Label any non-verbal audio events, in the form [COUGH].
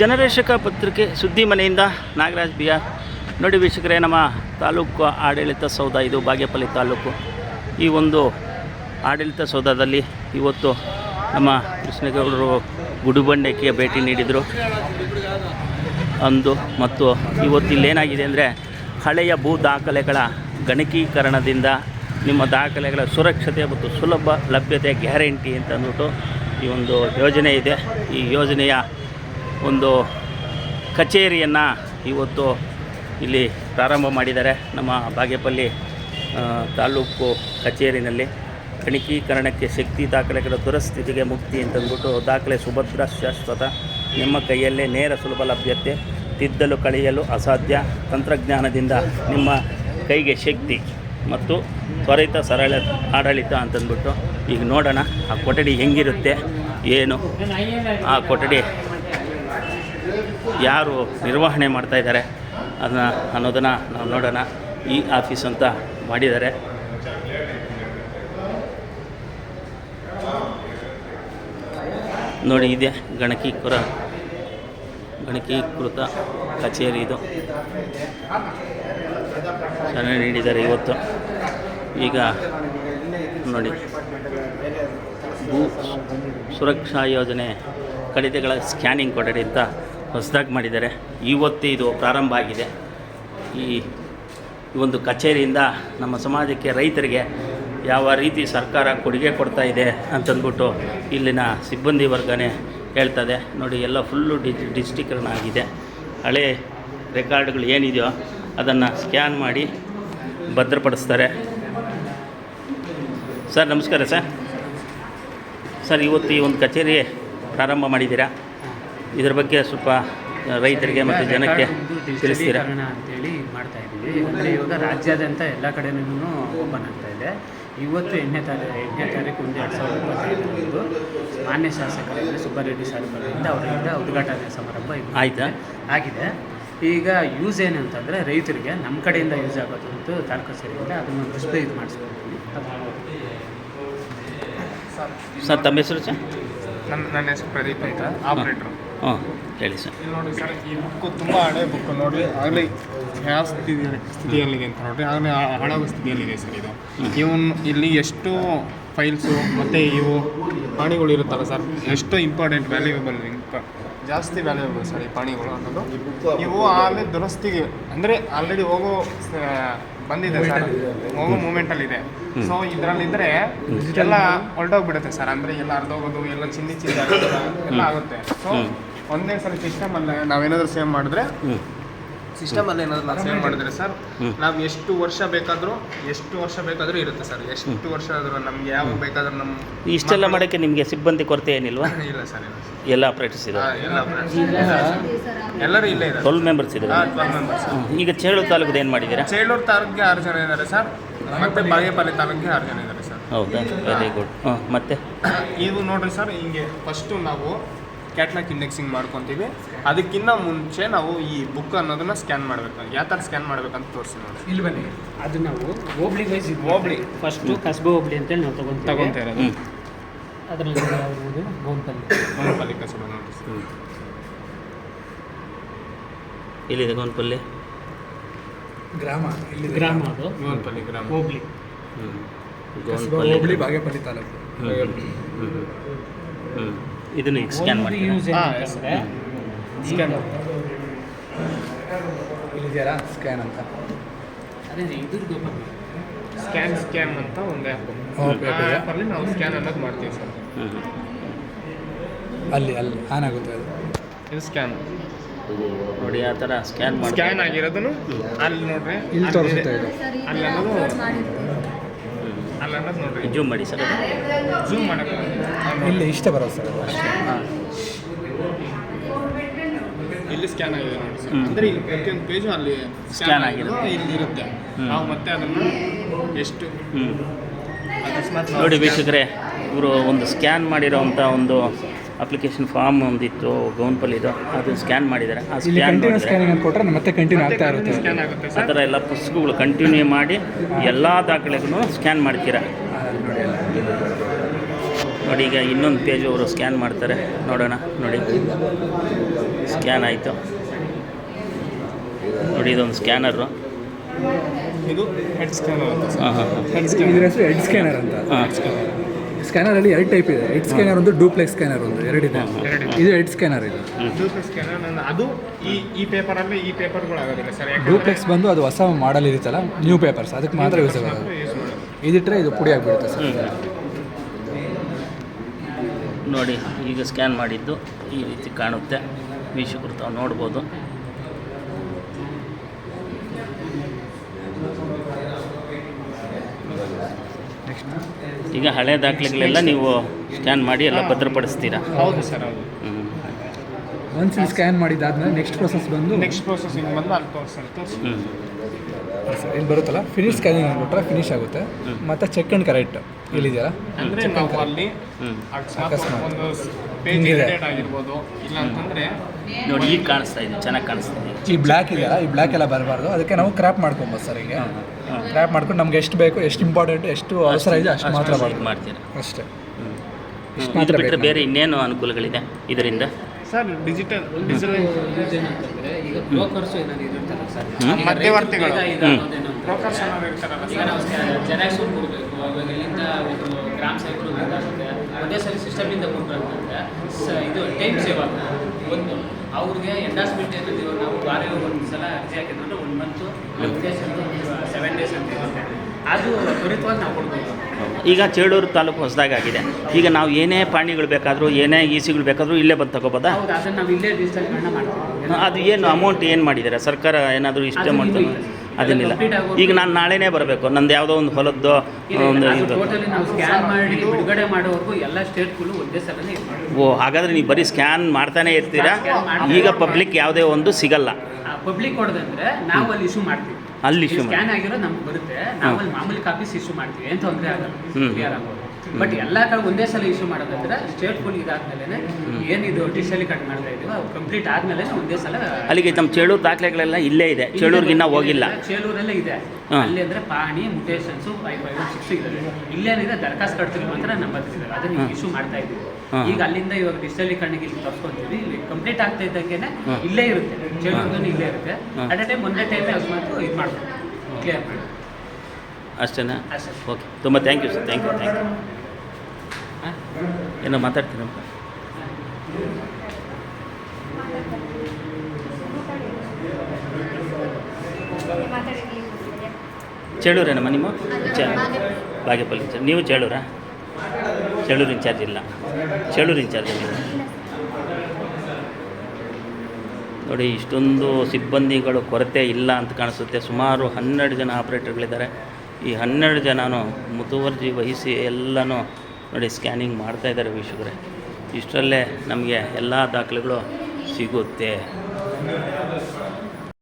ಜನರೇಶಕ ಪತ್ರಿಕೆ ಸುದ್ದಿ ಮನೆಯಿಂದ ನಾಗರಾಜ್ ಬಿ ಆರ್ ನೋಡಿ ವೀಕ್ಷಕರೇ, ನಮ್ಮ ತಾಲೂಕು ಆಡಳಿತ ಸೌಧ, ಇದು ಬಾಗೇಪಲ್ಲಿ ತಾಲೂಕು. ಈ ಒಂದು ಆಡಳಿತ ಸೌಧದಲ್ಲಿ ಇವತ್ತು ನಮ್ಮ ಕೃಷ್ಣೇಗೌಡರು ಗುಡುಬಂಡೆಕ್ಕೆ ಭೇಟಿ ನೀಡಿದರು. ಅಂದು ಮತ್ತು ಇವತ್ತು ಇಲ್ಲೇನಾಗಿದೆ ಅಂದರೆ ಹಳೆಯ ಭೂ ದಾಖಲೆಗಳ ಗಣಕೀಕರಣದಿಂದ ನಿಮ್ಮ ದಾಖಲೆಗಳ ಸುರಕ್ಷತೆ ಮತ್ತು ಸುಲಭ ಲಭ್ಯತೆ ಗ್ಯಾರಂಟಿ ಅಂತ ಅಂದ್ಬಿಟ್ಟು ಈ ಒಂದು ಯೋಜನೆ ಇದೆ. ಈ ಯೋಜನೆಯ ಒಂದು ಕಚೇರಿಯನ್ನು ಇವತ್ತು ಇಲ್ಲಿ ಪ್ರಾರಂಭ ಮಾಡಿದ್ದಾರೆ. ನಮ್ಮ ಬಾಗೇಪಲ್ಲಿ ತಾಲೂಕು ಕಚೇರಿನಲ್ಲಿ ಗಣಕೀಕರಣಕ್ಕೆ ಶಕ್ತಿ ದಾಖಲೆಗಳ ದುರಸ್ಥಿತಿಗೆ ಮುಕ್ತಿ ಅಂತಂದ್ಬಿಟ್ಟು ದಾಖಲೆ ಸುಭದ್ರ ಶಾಶ್ವತ ನಿಮ್ಮ ಕೈಯಲ್ಲೇ ನೇರ ಸುಲಭ ಲಭ್ಯತೆ, ತಿದ್ದಲು ಕಳೆಯಲು ಅಸಾಧ್ಯ ತಂತ್ರಜ್ಞಾನದಿಂದ ನಿಮ್ಮ ಕೈಗೆ ಶಕ್ತಿ ಮತ್ತು ತ್ವರಿತ ಸರಳ ಆಡಳಿತ ಅಂತಂದ್ಬಿಟ್ಟು ಈಗ ನೋಡೋಣ, ಆ ಕೊಠಡಿ ಹೆಂಗಿರುತ್ತೆ, ಏನು, ಆ ಕೊಠಡಿ ಯಾರು ನಿರ್ವಹಣೆ ಮಾಡ್ತಾ ಇದ್ದಾರೆ ಅದನ್ನ ಅನ್ನೋದನ್ನು ನಾವು ನೋಡೋಣ. ಈ ಆಫೀಸ್ ಅಂತ ಮಾಡಿದ್ದಾರೆ. ನೋಡಿ, ಇದೆ ಗಣಕೀಕೃತ ಗಣಕೀಕೃತ ಕಚೇರಿ ಇದು. ಸಲಹೆ ನೀಡಿದ್ದಾರೆ ಇವತ್ತು. ಈಗ ನೋಡಿ, ಭೂ ಸುರಕ್ಷಾ ಯೋಜನೆ ಕಡಿತಗಳ ಸ್ಕ್ಯಾನಿಂಗ್ ಕೊಠಡಿ ಅಂತ ಹೊಸದಾಗಿ ಮಾಡಿದ್ದಾರೆ. ಇವತ್ತು ಇದು ಪ್ರಾರಂಭ ಆಗಿದೆ. ಈ ಒಂದು ಕಚೇರಿಯಿಂದ ನಮ್ಮ ಸಮಾಜಕ್ಕೆ ರೈತರಿಗೆ ಯಾವ ರೀತಿ ಸರ್ಕಾರ ಕೊಡುಗೆ ಕೊಡ್ತಾ ಇದೆ ಅಂತಂದ್ಬಿಟ್ಟು ಇಲ್ಲಿನ ಸಿಬ್ಬಂದಿ ವರ್ಗನೇ ಹೇಳ್ತದೆ. ನೋಡಿ, ಎಲ್ಲ ಫುಲ್ಲು ಡಿ ಡಿಜಿಟೀಕರಣ ಆಗಿದೆ. ಹಳೆ ರೆಕಾರ್ಡ್ಗಳು ಏನಿದೆಯೋ ಅದನ್ನು ಸ್ಕ್ಯಾನ್ ಮಾಡಿ ಭದ್ರಪಡಿಸ್ತಾರೆ. ಸರ್, ನಮಸ್ಕಾರ ಸರ್. ಸರ್, ಇವತ್ತು ಈ ಒಂದು ಕಚೇರಿ ಪ್ರಾರಂಭ ಮಾಡಿದ್ದೀರಾ? ಇದ್ರ ಬಗ್ಗೆ ಸ್ವಲ್ಪ ರೈತರಿಗೆ ಮತ್ತು ಜನಕ್ಕೆ ತಿಳಿಸ್ತೀರಾ? ಅಂತೇಳಿ ಮಾಡ್ತಾ ಇದ್ದೀವಿ. ಅಂದರೆ ಇವಾಗ ರಾಜ್ಯಾದ್ಯಂತ ಎಲ್ಲ ಕಡೆನೂ ಓಪನ್ ಆಗ್ತಾ ಇದೆ. ಇವತ್ತು ಎಂಟನೇ ತಾರೀಕು ಎಂಟನೇ ತಾರೀಕು ಒಂದು ಎರಡು ಸಾವಿರದ ಇಪ್ಪತ್ತೈದರಂದು ಮಾನ್ಯ ಶಾಸಕರಾದ ಸುಬ್ಬಾರೆಡ್ಡಿ ಸಾಹೇಬರಿಂದ ಅವರಿಂದ ಉದ್ಘಾಟನೆ ಸಮಾರಂಭ ಇದು ಆಯ್ತಾ? ಆಗಿದೆ. ಈಗ ಯೂಸ್ ಏನು ಅಂತಂದರೆ ರೈತರಿಗೆ ನಮ್ಮ ಕಡೆಯಿಂದ ಯೂಸ್ ಆಗೋದು ಅಂತ ತಾಲೂಕು ಕಚೇರಿಯಿಂದ ಅದನ್ನು ಡಿಸ್ಪ್ಲೇ ಇದು ಮಾಡಿಸ್ಕೊಡ್ತೀವಿ. ಸರ್ ತಮ್ಮ ಹೆಸರು ಸರ್? ನನ್ನ ನನ್ನ ಹೆಸರು ಪ್ರದೀಪ್ ಅಂತ ಆಪ್ರೇಟ್ರು ಹ್ಞೂ ಹೇಳಿ ಸರ್. ನೋಡಿ ಸರ್, ಈ ಬುಕ್ಕು ತುಂಬ ಹಳೆ ಬುಕ್ ನೋಡಿರಿ ಆಗಲೇ ಯಾವ ಸ್ಥಿತಿ ಸ್ಥಿತಿಯಲ್ಲಿದೆ ಅಂತ ನೋಡ್ರಿ ಆಗಲೇ ಹಳೆ ಸ್ಥಿತಿಯಲ್ಲಿದೆ ಸರ್ ಇದು. ಇವನ್ ಇಲ್ಲಿ ಎಷ್ಟು ಫೈಲ್ಸು ಮತ್ತು ಇವು ಪ್ರಾಣಿಗಳು ಇರುತ್ತಲ್ಲ ಸರ್, ಎಷ್ಟು ಇಂಪಾರ್ಟೆಂಟ್ ವ್ಯಾಲ್ಯೂಯಬಲ್ ಇಂಪ ಜಾಸ್ತಿ ವ್ಯಾಲ್ಯೂಯಬಲ್ ಸರ್ ಈ ಪಾಣಿಗಳು ಅನ್ನೋದು. ಇವು ಆಮೇಲೆ ದುರಸ್ತಿಗೆ, ಅಂದರೆ ಆಲ್ರೆಡಿ ಹೋಗೋ ಬಂದಿದೆ ಸರ್, ಹೋಗೋ ಮೂಮೆಂಟಲ್ಲಿದೆ ಸೊ ಇದರಲ್ಲಿದ್ದರೆ ಎಲ್ಲ ಹೊರಟೋಗ್ಬಿಡುತ್ತೆ ಸರ್, ಅಂದರೆ ಎಲ್ಲ ಅರ್ಧೋಗೋದು, ಎಲ್ಲ ಚಿನ್ನಿ ಚಿನ್ನ ಎಲ್ಲ ಆಗುತ್ತೆ. ಸೊ ಒಂದೇ ಸಲ ಸಿಸ್ಟಮ್ ಅಲ್ಲ ನಾವೇನಾದ್ರೂ ಸೇವ್ ಮಾಡಿದ್ರೆ? ಹ್ಞೂ ಸಿಸ್ಟಮ್ ಅಲ್ಲಿ ಏನಾದ್ರು ಸೇವ್ ಮಾಡಿದ್ರೆ ಸರ್. ನಾವು ಎಷ್ಟು ವರ್ಷ ಬೇಕಾದರೂ ಎಷ್ಟು ವರ್ಷ ಬೇಕಾದರೂ ಇರುತ್ತೆ ಸರ್ ಎಷ್ಟು ವರ್ಷ ಆದ್ರೂ ನಮ್ಗೆ ಯಾವಾಗ ಬೇಕಾದ್ರೂ ನಮ್ಮ ಇಷ್ಟೆಲ್ಲ ಮಾಡೋಕ್ಕೆ ನಿಮಗೆ ಸಿಬ್ಬಂದಿ ಕೊರತೆ ಏನಿಲ್ವಾ? [LAUGHS] ಇಲ್ಲ ಸರ್ ಇಲ್ಲ ಸರ್ ಎಲ್ಲ ಆಪ್ರೇಟರ್ಸ್ ಇದೆ ಇದ್ದಾರೆ ಎಲ್ಲ friends. ಎಲ್ಲರೂ ಇಲ್ಲೇ ಇದ್ದಾರೆ. ಟ್ವೆಲ್ ಮೆಂಬರ್ಸ್ ಇದ್ದಾರೆ ಟ್ವೆಲ್ ಮೆಂಬರ್ಸ್ ಈಗ ಚೇಳು ತಾಲೂಕು ಏನು ಮಾಡಿದ್ದೀರಾ? ಚೇಳೂರು ತಾಲೂಕಿಗೆ ಆರು ಜನ ಇದ್ದಾರೆ ಸರ್ ಮತ್ತೆ ಬಾಗೇಪಲ್ಲಿ ತಾಲೂಕಿಗೆ ಆರು ಜನ ಇದ್ದಾರೆ ಸರ್ ಹೌದಾ? ವೆರಿ ಗುಡ್ ಹಾಂ ಮತ್ತೆ? ಇದು ನೋಡ್ರಿ ಸರ್ ಹಿಂಗೆ ಫಸ್ಟು ನಾವು ಕ್ಯಾಟ್ಲಾಗ್ ಇಂಡೆಕ್ಸಿಂಗ್ ಮಾಡ್ಕೊತೀವಿ. ಅದಕ್ಕಿಂತ ಮುಂಚೆ ನಾವು ಈ ಬುಕ್ ಅನ್ನೋದನ್ನ ಸ್ಕ್ಯಾನ್ ಮಾಡಬೇಕು. ಯಾವ ಥರ ಸ್ಕ್ಯಾನ್ ಮಾಡ್ಬೇಕಂತ ತೋರಿಸ್ತೀನಿ ನೋಡಿ. ಇಲ್ಲಿ ಬನ್ನಿ. ಅದು ನಾವು ಹೋಬ್ಳಿ ವೈಸ್ ಇದು ಹೋಬ್ಳಿ. ಫಸ್ಟು ಕಸ್ಬಾ ಹೋಬ್ಳಿ ಅಂತೇಳಿ ನಾವು ತಗೊಂಡ್ ತಗೊಂತಾ ಇರೋದು. ಅದರಲ್ಲಿ ಯಾವುದು ಗೋನ್ಪಲ್ಲಿ ಮೋನಪಲ್ಲಿ ಕಸಬ ನೋಡಿ ಎಲ್ಲಿದೆ ಗೋನ್ಪಲ್ಲಿ ಗ್ರಾಮ ಇಲ್ಲಿ ಗ್ರಾಮ ಅದು. ಗೋನ್ಪಲ್ಲಿ ಗ್ರಾಮ. ಹೋಬ್ಳಿ ಹ್ಞೂ ಗೋನ್ಪಲ್ಲಿ ಹೋಬಳಿ ಬಾಗೇಪಲ್ಲಿ ತಾಲೂಕು. ಹ್ಞೂ ಹ್ಞೂ ಹ್ಞೂ ಇದನ್ನು ಸ್ಕ್ಯಾನ್ ಮಾಡಿ ಯೂಸ್ ಸ್ಕ್ಯಾನ್ ಇಲ್ಲಿದೆಯಲ್ಲ ಸ್ಕ್ಯಾನ್ ಅಂತ. ಅದೇ ಇದ್ರದ್ದು ಸ್ಕ್ಯಾನ್ ಸ್ಕ್ಯಾನ್ ಅಂತ ಒಂದು ಆ್ಯಪ್ ಆ ಆ್ಯಪಲ್ಲಿ ನಾವು ಸ್ಕ್ಯಾನ್ ಅನ್ನೋದು ಮಾಡ್ತೀವಿ ಸರ್. ಅಲ್ಲಿ ಅಲ್ಲಿ ಆನ್ ಆಗುತ್ತೆ ಅದು. ಇದು ಸ್ಕ್ಯಾನ್ ನೋಡಿ ಆ ಥರ ಸ್ಕ್ಯಾನ್ ಮಾಡಿ ಸ್ಕ್ಯಾನ್ ಆಗಿರೋದನ್ನು ಅಲ್ಲಿ ನೋಡ್ರಿ. ಇಲ್ಲಿ ಅಲ್ಲಿ ತೋರಿಸುತ್ತೆ ಇದು. ಅಲ್ಲಿ ಅನ್ನೋದು ನೋಡ್ರಿ. ಜೂಮ್ ಮಾಡಿ ಸರ್. ಜೂಮ್ ಮಾಡಕ್ಕೆ ಇಲ್ಲಿ ಇಷ್ಟ ಬರೋದು ಸರ್ ಅಷ್ಟೇ. ಹಾಂ. ಇಲ್ಲಿ ಸ್ಕ್ಯಾನ್ ಆಗಿದೆ ನೋಡಿ ಸರ್. ಅಂದ್ರೆ ಇಲ್ಲಿ ಪ್ರತಿಯೊಂದು ಪೇಜು ಅಲ್ಲಿ ಸ್ಕ್ಯಾನ್ ಆಗಿದೆ. ಇಲ್ಲಿ ಇರುತ್ತೆ. ನಾವು ಮತ್ತೆ ಅದನ್ನು ಎಷ್ಟು ಹ್ಞೂ ಅಕಸ್ಮಾತ್ ನೋಡಿ ವೀಕ್ಷಕರೇ ಇವರು ಒಂದು ಸ್ಕ್ಯಾನ್ ಮಾಡಿರೋವಂಥ ಒಂದು ಅಪ್ಲಿಕೇಶನ್ ಫಾರ್ಮ್ ಒಂದಿತ್ತು ಗೌನ್ಪಲ್ಲಿದು ಅದು ಸ್ಕ್ಯಾನ್ ಮಾಡಿದ್ದಾರೆ. ಆ ಇಲ್ಲಿ ಸ್ಕ್ಯಾನ್ ಕಂಟಿನ್ಯೂ ಮಾಡಿದರೆ ಸ್ಕ್ಯಾನಿಂಗ್ ಅಂತ ಕೊಟ್ಟರೆ ಮತ್ತೆ ಕಂಟಿನ್ಯೂ ಆಗ್ತಾ ಇರುತ್ತೆ. ಸ್ಕ್ಯಾನ್ ಆಗುತ್ತೆ ಆ ಸರ್ ಥರ ಎಲ್ಲ ಪುಸ್ತಕಗಳು ಕಂಟಿನ್ಯೂ ಮಾಡಿ ಎಲ್ಲ ದಾಖಲೆಗೂ ಸ್ಕ್ಯಾನ್ ಮಾಡ್ತೀರಾ? ನೋಡಿ ಈಗ ಇನ್ನೊಂದು ಪೇಜು ಅವರು ಸ್ಕ್ಯಾನ್ ಮಾಡ್ತಾರೆ. ನೋಡೋಣ ನೋಡಿ. ಸ್ಕ್ಯಾನ್ ಆಯಿತು. ನೋಡಿ ಇದೊಂದು ಸ್ಕ್ಯಾನರು ಇದು ಹೆಡ್ ಸ್ಕ್ಯಾನರ್ ಅಂತ ಹಾಂ ಹಾಂ ಹೆಡ್ ಇದ್ರ ಸ್ಕ್ಯಾನರ್ ಹೆಸರು ಹೆಡ್ ಸ್ಕ್ಯಾನರ್ ಅಂತ. ಹಾಂ. ಸ್ಕ್ಯಾನರಲ್ಲಿ ಎರಡು ಟೈಪ್ ಇದೆ. ಹೆಡ್ ಸ್ಕ್ಯಾನರ್ ಒಂದು ಡೂಪ್ಲೆಕ್ಸ್ ಸ್ಕ್ಯಾನರ್ ಒಂದು. ಎರಡಿದೆ ಇದು. ಹೆಡ್ ಸ್ಕ್ಯಾನರ್ ಇದು. ಡೂಪ್ಲೆಕ್ಸ್ ಸ್ಕ್ಯಾನರ್ ಅದು ಈ ಈ ಪೇಪರಲ್ಲಿ ಈ ಪೇಪರ್ಗಳು ಆಗೋದಿಲ್ಲ ಸರ್. ಯಾಕಂದ್ರೆ ಡೂಪ್ಲೆಕ್ಸ್ ಬಂದು ಅದು ಹೊಸ ಮಾಡಲ್ ಇರುತ್ತಲ್ಲ ನ್ಯೂ ಪೇಪರ್ಸ್ ಅದಕ್ಕೆ ಮಾತ್ರ ಯೂಸ್ ಆಗೋದು. ಯೂಸ್ ಮಾಡೋದು. ಇದಿಟ್ಟರೆ ಇದು ಪುಡಿ ಆಗಿಬಿಡುತ್ತೆ ಸರ್. ನೋಡಿ ಈಗ ಸ್ಕ್ಯಾನ್ ಮಾಡಿದ್ದು ಈ ರೀತಿ ಕಾಣುತ್ತೆ. ವೀಕ್ಷಕರು ತಾವು ನೋಡ್ಬೋದು. ಈಗ ಹಳೆ ದಾಖಲೆಗಳೆಲ್ಲ ನೀವು ಸ್ಕ್ಯಾನ್ ಮಾಡಿ ಎಲ್ಲ ಭದ್ರಪಡಿಸ್ತೀರಾ? ಹೌದು ಸರ್ ಹೌದು. ಒನ್ಸ್ ಸ್ಕ್ಯಾನ್ ಮಾಡಿದಾದ್ಮೇಲೆ ನೆಕ್ಸ್ಟ್ ಪ್ರೊಸೆಸ್ ಬಂದು ನೆಕ್ಸ್ಟ್ ಪ್ರೊಸೆಸಿಂಗ್ ಬಂದು ಅಲ್ಲಿ ತೋರಿಸ್ತಾರೆ ತೋರಿಸಿ ಹ್ಮ್. ಇಲ್ಲಿ ಬರುತ್ತಲ್ಲ? ಫಿನಿಶ್ ಸ್ಕ್ಯಾನಿಂಗ್ ಅಂದ್ಬಿಟ್ರೆ ಫಿನಿಶ್ ಆಗುತ್ತೆ. ಮತ್ತೆ ಚೆಕ್ ಅಂಡ್ ಕರೆಕ್ಟ್ ಇಲ್ಲಿದೆಯಲ್ಲ ಅಂದರೆ ನಾವು ಅಲ್ಲಿ ಅಕಸ್ಮಾತ್. ಒಂದು ಪೇಜ್. ಇರಿಟೇಟ್ ಆಗಿರ್ಬೋದು ಇಲ್ಲ ಅಂತಂದ್ರೆ ನೋಡಿ ಈಗ ಕಾಣಿಸ್ತಾ ಇದೆ ಚೆನ್ನಾಗಿ ಕಾಣಿಸ್ತಾ ಇದೆ. ಈ ಬ್ಲ್ಯಾಕ್ ಇದೆಯಲ್ಲ ಈ ಬ್ಲ್ಯಾಕ್ ಎಲ್ಲ ಬರಬಾರ್ದು. ಅದಕ್ಕೆ ನಾವು ಕ್ರ್ಯಾಪ್ ಮಾಡ್ಕೊಬೋದು ಸರ್ ಈಗ ಕ್ರ್ಯಾಪ್ ಮಾಡ್ಕೊಂಡು ನಮ್ಗೆ ಎಷ್ಟು ಬೇಕು ಎಷ್ಟು ಇಂಪಾರ್ಟೆಂಟ್ ಎಷ್ಟು ಅವಸರ ಇದೆ ಅಷ್ಟು ಮಾತ್ರ ಮಾಡ್ತೀರಾ? ಅಷ್ಟೇ. ಇದು ಮಾತ್ರ ಬಿಟ್ಟರೆ ಬೇರೆ ಇನ್ನೇನು ಅನುಕೂಲಗಳಿದೆ ಇದರಿಂದ? ಸರ್ ಡಿಜಿಟಲ್ ಈಗ ಬ್ರೋಕರ್ಸ್ ಏನಾದ್ರು ಇರುತ್ತಲ್ಲ ಸರ್? ಮಧ್ಯವರ್ತಿಗಳು. ಬ್ರೋಕರ್ಸ್ ಏನಾದ್ರು ಇರ್ತಾರಲ್ಲ ಈಗ ನಾವು ಜೆರಾಕ್ಸ್ ಕೊಡಬೇಕು. ಇವಾಗ ಇಲ್ಲಿಂದ ಒಂದು ಗ್ರಾಮ್ ಸೈಕಲ್ ಇದಾಗುತ್ತೆ. ಒಂದೇ ಸಲ ಸಿಸ್ಟಮಿಂದ ಅಂತಂದರೆ ಸ ಇದು ಟೈಮ್ ಸೇವ್ ಆಗ್ತದೆ. ಒಂದು ಅವ್ರಿಗೆ ಎಂಡಾಸ್ಮೆಂಟ್ ಏನಿದೆ ನಾವು ವಾರ ಒಂದು ಸಲ ಅರ್ಜಿ ಹಾಕಿದ್ರು ಒಂದು ಮಂತು ಡೇಸ್ ಅಂತ ಸೆವೆನ್ ಡೇಸ್ ಅಂತ ಇರುತ್ತೆ. ಅದು ತ್ವರಿತವಾಗಿ ನಾವು ಕೊಡ್ಬೋದು. ಈಗ ಚೇಳೂರು ತಾಲೂಕು ಹೊಸದಾಗಿದೆ ಈಗ ನಾವು ಏನೇ ಪ್ರಾಣಿಗಳು ಬೇಕಾದರೂ ಏನೇ ಈಸಿಗಳು ಬೇಕಾದರೂ ಇಲ್ಲೇ ಬಂದು ತಗೋಬೋದಾ? ಅದನ್ನು ನಾವು ಇಲ್ಲೇ ಡಿಜಿಟಲ್ ಮಾಡ್ತೀವಿ. ಅದು ಏನು ಅಮೌಂಟ್ ಏನು ಮಾಡಿದ್ದಾರೆ? ಸರ್ಕಾರ ಏನಾದರೂ ಇಷ್ಟೇ ಅಮೌಂಟ್. ಅದೇನಿಲ್ಲ ಈಗ ನಾನು ನಾಳೆನೇ ಬರಬೇಕು. ನಂದು ಯಾವುದೋ ಒಂದು ಹೊಲದ್ದು ಒಂದು ಇದು. ಟೋಟಲಿ ಸ್ಕ್ಯಾನ್ ಮಾಡಿ ಬಿಡುಗಡೆ ಮಾಡೋವರೆಗೂ ಎಲ್ಲ ಸ್ಟೇಟ್ಗಳು ಒಂದೇ ಓ ಹಾಗಾದರೆ ನೀವು ಬರೀ ಸ್ಕ್ಯಾನ್ ಮಾಡ್ತಾನೆ ಇರ್ತೀರಾ? ಈಗ ಪಬ್ಲಿಕ್ ಯಾವುದೇ ಒಂದು ಸಿಗಲ್ಲ. ಪಬ್ಲಿಕ್ ನಾವು ಅಲ್ಲಿ ಇಶ್ಯೂ ಮಾಡ್ತೀವಿ. ಅಲ್ಲಿ issue ಸ್ಕ್ಯಾನ್ ಆಗಿರೋ ನಮ್ಗೆ ಬರುತ್ತೆ. ನಾವು ಅಲ್ಲಿ ಮಾಮೂಲಿ ಕಾಪೀಸ್ ಇಶ್ಯೂ ಮಾಡ್ತೀವಿ. ಏನು ತೊಂದರೆ ಆಗಲ್ಲ. ಕ್ಲಿಯರ್ ಆಗೋದು. ಬಟ್ ಎಲ್ಲ ಕಡೆ ಒಂದೇ ಸಲ ಇಶ್ಯೂ ಮಾಡೋದಂದ್ರೆ ಸ್ಟೇಟ್ ಫುಲ್ ಇದಾದ್ಮೇಲೆ ಏನಿದು ಡಿಜಿಟಲಿ ಕಟ್ ಮಾಡ್ತಾ ಇದೀವೋ ಕಂಪ್ಲೀಟ್ ಆದ್ಮೇಲೆ ಒಂದೇ ಸಲ ಅಲ್ಲಿಗೆ ನಮ್ಮ ಚೇಳೂರು ದಾಖಲೆಗಳೆಲ್ಲ ಇಲ್ಲೇ ಇದೆ. ಚೇಳೂರಿಗೆ ಇನ್ನ ಹೋಗಿಲ್ಲ. ಚೇಳೂರಲ್ಲೇ ಇದೆ. ಅಲ್ಲಿ ಅಂದ್ರೆ ಪಾಣಿ ಮುಟೇಶನ್ಸ್ ಫೈವ್ ಫೈವ್ ಸಿಕ್ಸ್ ಇದೆ ಇಲ್ಲೇನಿದೆ ದರಖಾಸ್ತು ಕಟ್ತೀವಿ ಮಾತ್ರ ನಮ್ಮ ಅದನ್ನ ಇಶ್ಯೂ ಮಾಡ್ತಾ ಇದ್ದೀವಿ. ಈಗ ಅಲ್ಲಿಂದ ಇವಾಗ ಡಿಜಿಟಲಿ ಕಣ್ಣಿಗೆ ಇಲ್ಲಿ ತರ್ಸ್ಕೊಂತೀವಿ. ಇಲ್ಲಿ ಕಂಪ್ಲೀಟ್ ಆಗ್ತಾ ಇದ್ದಂಗೆನೆ ಇಲ್ಲೇ ಇರುತ್ತೆ. ಚೇಳೂರ್ದು ಇಲ್ಲೇ ಇರುತ್ತೆ. ಅಟ್ ಅ ಟೈಮ್ ಒಂದೇ ಟೈಮ್ ಅಕಸ್ಮಾತ್ ಇದು ಮಾಡ್ಬೋದು. ಕ್ಲಿಯರ್ ಮಾಡಿ. ಅಷ್ಟೇನಾ? ಅಷ್ಟೇ. ಓಕೆ ತುಂಬ thank you sir thank you thank you ಏನೋ ಮಾತಾಡ್ತೀನಪ್ಪ ಚೇಳೂರೇನಮ್ಮ ನಿಮ್ಮ? ಚ ಬಾಗೇಪಲ್ಲಿ. ನೀವು ಚೇಳೂರಾ? ಚೇಳೂರು ಇನ್ಚಾರ್ಜ್ ಇಲ್ಲ. ಚೇಳೂರು ಇನ್ಚಾರ್ಜ್ ನೀವು ನೋಡಿ, ಇಷ್ಟೊಂದು ಸಿಬ್ಬಂದಿಗಳು ಕೊರತೆ ಇಲ್ಲ ಅಂತ ಕಾಣಿಸುತ್ತೆ. ಸುಮಾರು ಹನ್ನೆರಡು ಜನ ಆಪ್ರೇಟರ್ಗಳಿದ್ದಾರೆ. ಈ ಹನ್ನೆರಡು ಜನನೂ ಮುತುವರ್ಜಿ ವಹಿಸಿ ಎಲ್ಲನೂ ನೋಡಿ ಸ್ಕ್ಯಾನಿಂಗ್ ಮಾಡ್ತಾ ಇದ್ದಾರೆ ವೀಕ್ಷಕರೇ. ಇಷ್ಟರಲ್ಲೇ ನಮಗೆ ಎಲ್ಲ ದಾಖಲೆಗಳು ಸಿಗುತ್ತೆ.